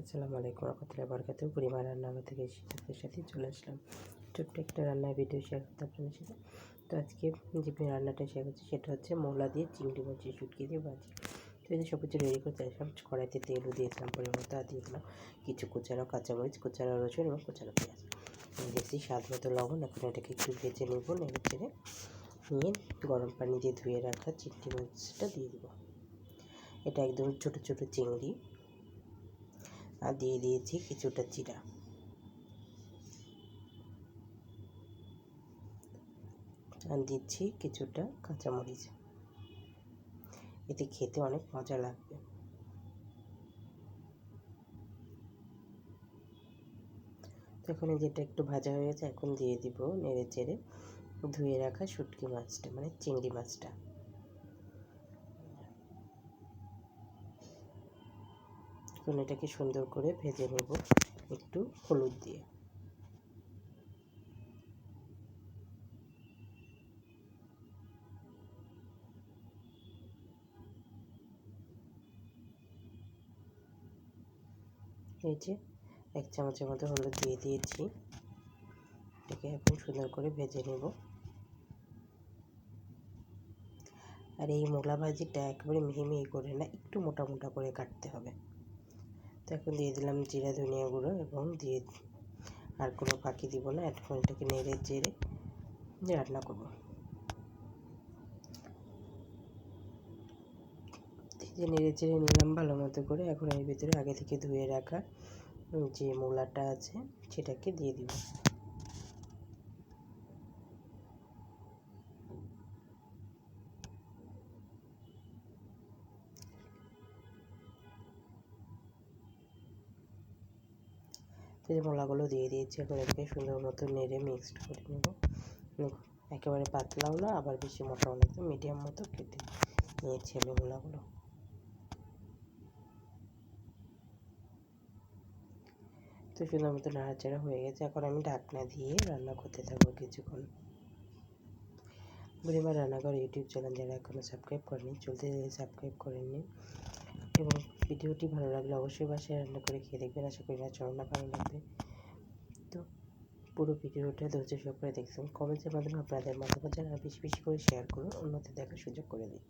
আসসালামু আলাইকুম রহমতুল্লাহ বরকাত পরিমাণ রান্নাঘর থেকে শীতের সাথে চলে আসলাম। ছোট্ট একটা রান্নার ভিডিও শেয়ার করতে আপনাদের সাথে। তো আজকে যে রান্নাটা শেয়ার করছি, সেটা হচ্ছে মোলা দিয়ে চিংড়ি মাছের শুটকি দিয়ে ভাজি। তো এই যে সব রেডি করতে আসলাম, কড়াইতে তেলও দিয়েছিলাম পরিমাণ আর দিয়ে দিলাম কিছু কুচানো কাঁচামরিচ, কুচানো রসুন এবং কুচানো পেঁয়াজ। দেখছি স্বাদ মতো লবণ, এখন এটাকে একটু ভেজে নেব, নেড়ে চেড়ে নিয়ে গরম পানি দিয়ে ধুয়ে রাখা চিংড়ি মাছটা দিয়ে দেবো। এটা একদম ছোটো ছোটো চিংড়ি আর দিয়ে দিয়েছি কিছুটা চিরা। আর দিচ্ছি কিছুটা কাঁচামরিচ। এতে খেতে অনেক মজা লাগবে। এখন যেটা একটু ভাজা হয়ে গেছে, এখন দিয়ে দিব নেড়ে চেড়ে ধুয়ে রাখা শুটকি মাছটা মানে চিংড়ি মাছটা। এখন এটাকে সুন্দর করে ভেজে নেব একটু হলুদ দিয়ে। এই যে এক চামচের মতো হলুদ দিয়ে দিয়েছি। এটাকে এখন সুন্দর করে ভেজে নেব। আর এই মোলা ভাজিটা একেবারে মিহি মিহি করে না, একটু মোটা মোটা করে কাটতে হবে। তো এখন দিয়ে দিলাম জিরা, ধনিয়া গুঁড়ো এবং দিয়ে আর কোনো পাখি দিব না এখন এটাকে নেড়ে চেড়ে রান্না করব। যে নেড়ে চেড়ে নিলাম ভালো মতো করে। এখন এর ভিতরে আগে থেকে ধুয়ে রাখা যে মূলাটা আছে, সেটাকে দিয়ে দিব। যে মোলাগুলো দিয়ে দিয়েছি এখন এটাকে সুন্দর মতো নেড়ে মিক্সড করে নেব। একেবারে পাতলাও না, আবার বেশি মোটাও না মিডিয়াম মতো কেটে নিয়েছি আমি মোলাগুলো। তো সুন্দর মতো নাড়াচাড়া হয়ে গেছে, এখন আমি ঢাকনা দিয়ে রান্না করতে থাকব কিছুক্ষণ। বুড়িমা রান্নাঘর ইউটিউব চ্যানেল যারা এখনও সাবস্ক্রাইব করেনি, চলতে সাবস্ক্রাইব করে নিন। এবং ভিডিওটি ভালো লাগলে অবশ্যই বাসায় রান্না করে খেয়ে দেখবেন। আশা করি না চরণা ভালো লাগবে। তো পুরো ভিডিওটা ধৈর্য সহকারে দেখছেন। কমেন্টের মাধ্যমে আপনাদের মতামত জানা বেশি বেশি করে শেয়ার করুন। অন্যদের দেখার সুযোগ করে দিন।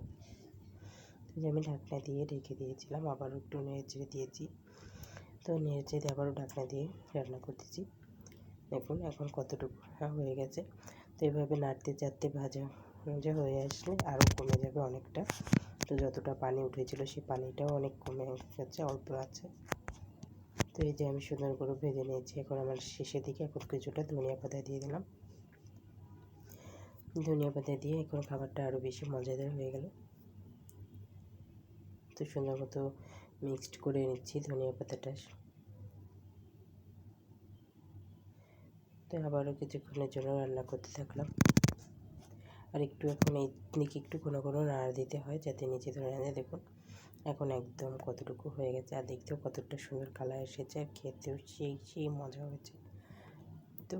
তো আমি ঢাকনা দিয়ে ঢেকে দিয়েছিলাম। আবারও একটু নেড়ে চেড়ে দিয়েছি। তো নেড়ে চেড়ে আবারও ঢাকনা দিয়ে রান্না করতেছি। দেখুন, এখন কতটুকু হয়ে গেছে। তো এইভাবে নাড়তে চাড়তে ভাজা ভাজা হয়ে আসলে আরও কমে যাবে অনেকটা। তো যতটা পানি উঠেছিল সেই পানিটাও অনেক কমে গেছে, অল্প আছে। তো এই যে আমি সুন্দর করে ভেজে নিয়েছি, এখন আমার শেষের দিকে এখন কিছুটা ধনিয়া পাতা দিয়ে দিলাম। ধনিয়া পাতা দিয়ে এখন খাবারটা আরও বেশি মজাদার হয়ে গেল। তো সুন্দর মতো মিক্সড করে নিচ্ছি ধনিয়া পাতাটা। তো আবারও কিছুক্ষণের জন্য রান্না করতে থাকলাম। আর একটু এখন এই দিকে একটু কোনো কোনো নাড়া দিতে হয় যাতে নিচে ধরে না দেখুন, এখন একদম কতটুকু হয়ে গেছে আর দেখতেও কতটা সুন্দর কালার এসেছে আর খেতেও সেই সেই মজা হয়েছে। তো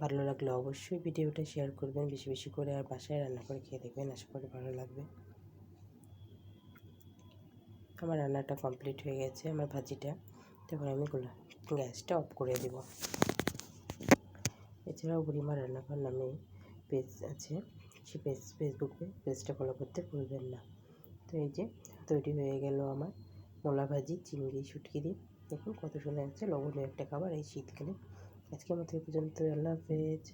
ভালো লাগলে অবশ্যই ভিডিওটা শেয়ার করবেন, বেশি বেশি করে আর বাসায় রান্না করে খেয়ে দেখবেন, আশা করি ভালো লাগবে। আমার রান্নাটা কমপ্লিট হয়ে গেছে, আমার ভাজিটা। তখন আমি গ্যাসটা অফ করে দেব। এছাড়াও বুড়িমা রান্নাঘর নামে পেজ আছে, সেই পেজ ফেসবুক পেজটা ফলো করতে ভুলবেন না। তো এই যে, তৈরি হয়ে গেল আমার মোলা ভাজি, চিংড়ি, শুটকি দেখুন কত সুন্দর আছে লবণীয় একটা খাবার এই শীতকালে। আজকের মতো পর্যন্ত আল্লাহ হাফেজ।